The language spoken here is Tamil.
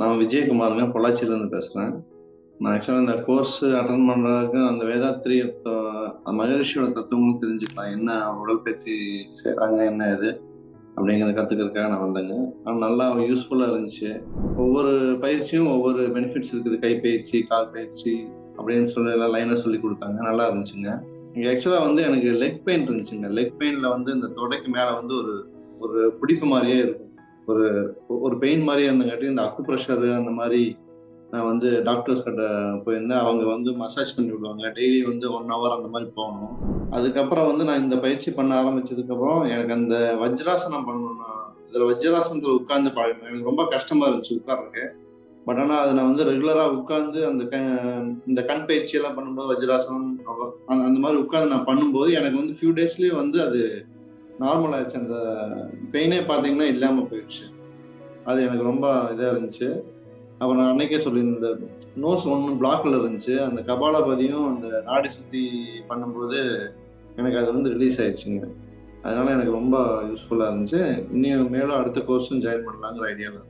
நான் விஜயகுமாருங்க பொள்ளாச்சியிலேருந்து பேசுகிறேன் நான் ஆக்சுவலாக இந்த கோர்ஸ் அட்டன் பண்ணுறதுக்கு அந்த வேதாத்ரி மகரிஷியோட தத்துவங்களும் தெரிஞ்சுக்கலாம். என்ன உடற்பயிற்சி செய்கிறாங்க என்ன இது அப்படிங்கிறத கற்றுக்கிறதுக்காக நான் வந்தேங்க. ஆனால் நல்லா யூஸ்ஃபுல்லாக இருந்துச்சு. ஒவ்வொரு பயிற்சியும் ஒவ்வொரு பெனிஃபிட்ஸ் இருக்குது. கைப்பயிற்சி கால் பயிற்சி அப்படின்னு சொல்லி எல்லாம் லைனாக சொல்லி கொடுத்தாங்க. நல்லா இருந்துச்சுங்க. இங்கே ஆக்சுவலாக வந்து எனக்கு லெக் பெயின் இருந்துச்சுங்க. லெக் பெயினில் வந்து இந்த தொடைக்கு மேலே வந்து ஒரு ஒரு பிடிப்பு மாதிரியே இருக்கும். ஒரு ஒரு பெயின் மாதிரி இருந்தங்காட்டி இந்த அக்கு ப்ரெஷரு அந்த மாதிரி நான் வந்து டாக்டர்ஸ் கிட்ட போயிருந்தேன். அவங்க வந்து மசாஜ் பண்ணி விடுவாங்க. டெய்லி வந்து ஒன் ஹவர் அந்த மாதிரி போகணும். அதுக்கப்புறம் வந்து நான் இந்த பயிற்சி பண்ண ஆரம்பிச்சதுக்கப்புறம் எனக்கு அந்த வஜ்ராசனம் பண்ணணும்னா இதில் வஜ்ராசனத்தில் உட்காந்து பழகணும் எனக்கு ரொம்ப கஷ்டமாக இருந்துச்சு உட்கார்றதுக்கு. பட் ஆனால் அதை நான் வந்து ரெகுலராக உட்காந்து அந்த க இந்த கண் பயிற்சியெல்லாம் பண்ணும்போது வஜ்ராசனம் அந்த அந்த மாதிரி உட்காந்து நான் பண்ணும்போது எனக்கு வந்து ஃபியூ டேஸ்லேயே வந்து அது நார்மல் ஆயிடுச்சு. அந்த பெயினே பார்த்தீங்கன்னா இல்லாமல் போயிடுச்சு. அது எனக்கு ரொம்ப இதாக இருந்துச்சு. அப்புறம் நான் அன்னைக்கே சொல்லியிருந்த நோஸ் ஒன்று பிளாக்ல இருந்துச்சு. அந்த கபாலபதியும் அந்த நாடி சுற்றி பண்ணும்போது எனக்கு அது வந்து ரிலீஸ் ஆயிடுச்சுங்க. அதனால எனக்கு ரொம்ப யூஸ்ஃபுல்லாக இருந்துச்சு. இன்னும் மேலும் அடுத்த கோர்ஸும் ஜாயின் பண்ணலாங்கிற ஐடியாவில்